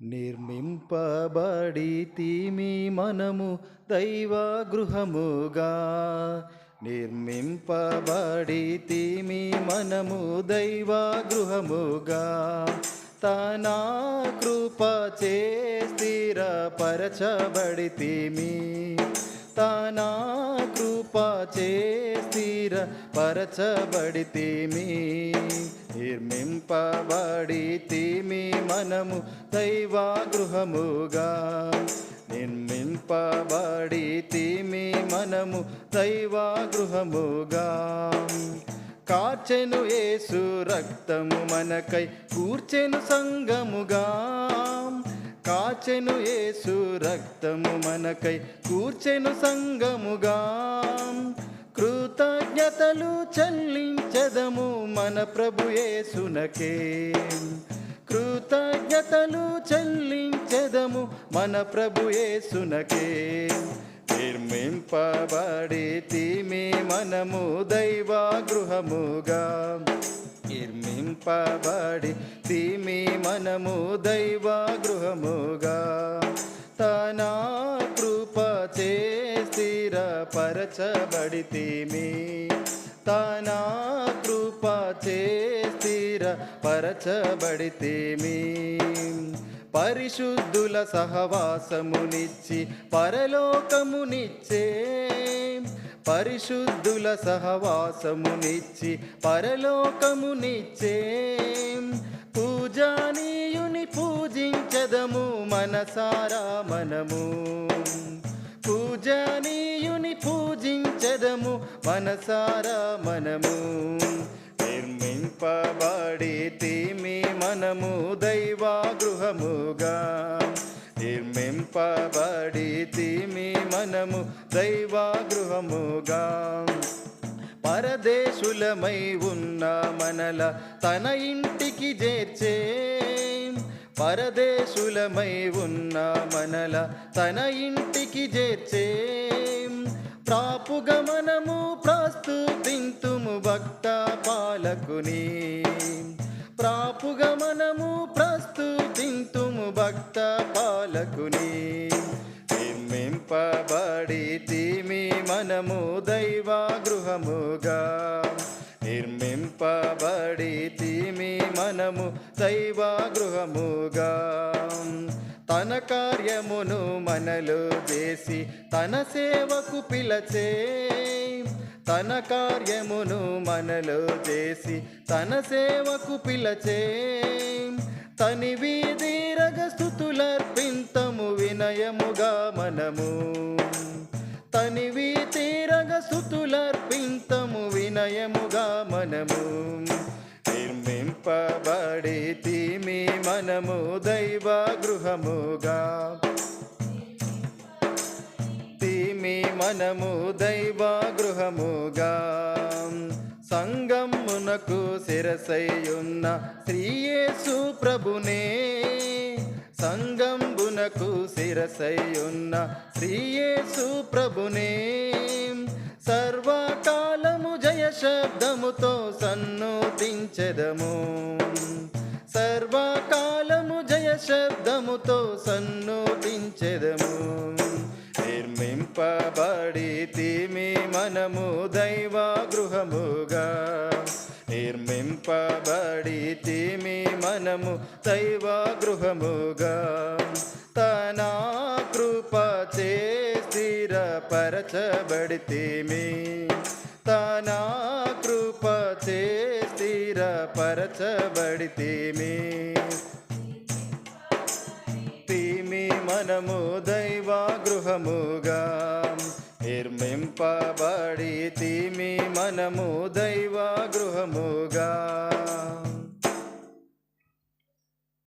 నిర్మింపబడితిమి మనము దైవ గృహముగా నిర్మింపబడితిమి మనము దైవ గృహముగా తనా కృప చేస్తిర స్థిరపరచబడితిమి. తనా కృప చేస్తిర స్థిరపరచబడితిమి. నిర్మింపబడితిమి మనము దైవ గృహముగా నిర్మింపబడితిమి మనము దైవ గృహముగా కార్చెను యేసు రక్తము మనకై కూర్చెను సంగముగా. కాచెను ఏసు రక్తము మనకై కూర్చెను సంగముగా. కృతజ్ఞతలు చెల్లించదము మన ప్రభు యేసునకే. కృతజ్ఞతలు చెల్లించదము మన ప్రభు యేసునకే. నిర్మింపబడితిమి మనము దైవ గృహముగా నిర్మింపబడి తిమి మనము దైవ గృహముగా తన కృప చే స్థిరపరచబడితిమి తన కృప చే స్థిరపరచబడితిమి పరిశుద్ధుల సహవాసమునిచ్చి పరలోకమునిచ్చే. పరిశుద్ధుల సహవాసమునిచ్చి పరలోకమునిచ్చే. పూజానీయుని పూజించదము మనసారా మనము. పూజానీయుని పూజించదము మనసారా మనము. నిర్మింపబడితే మనము దైవ గృహముగా నిర్మింపబడి తిమి మనము దైవ గృహముగా పరదేశులమై ఉన్న మనల తన ఇంటికి చేర్చే. పరదేశులమై ఉన్న మనల తన ఇంటికి చేర్చే. ప్రాపుగమనము మనము ప్రస్తుతింతుము భక్త పాలకుని. పాలకుని నిర్మింపబడి తిమి మనము దైవ గృహముగా నిర్మింపబడి తిమి మనము దైవ గృహముగా తన కార్యమును మనలో చేసి తన సేవకు పిలచే. తన కార్యమును మనలో చేసి తన సేవకు పిలచే. తని వీధి స్థుతులర్పింతము వినయముగా మనము. తనివి తీరగ స్థుతులర్పింతము వినయముగా మనము. నిర్మింపబడి తీమి మనము దైవ గృహముగా. తీమి మనము దైవ గృహముగా. సంగమునకు శిరసయ్యున్న శ్రీయేసు ప్రభునే. సంగంబునకు శిరసయ్యున్న శ్రీయేసు ప్రభునే. సర్వకాలము జయ శబ్దముతో సన్నోదించెదము సర్వకాలము జయ శబ్దముతో సన్నోదించెదము నిర్మింపబడి తిమి మనము దైవ గృహముగా నిర్మింపబడి తిమి మనము దైవ గృహముగా తన కృప చే స్థిరపరచబడితిమి తన కృప చే స్థిరపరచబడితిమి తిమి. మనము దైవ గృహముగా నిర్మింపబడి తిమి మనము దైవ గృహముగా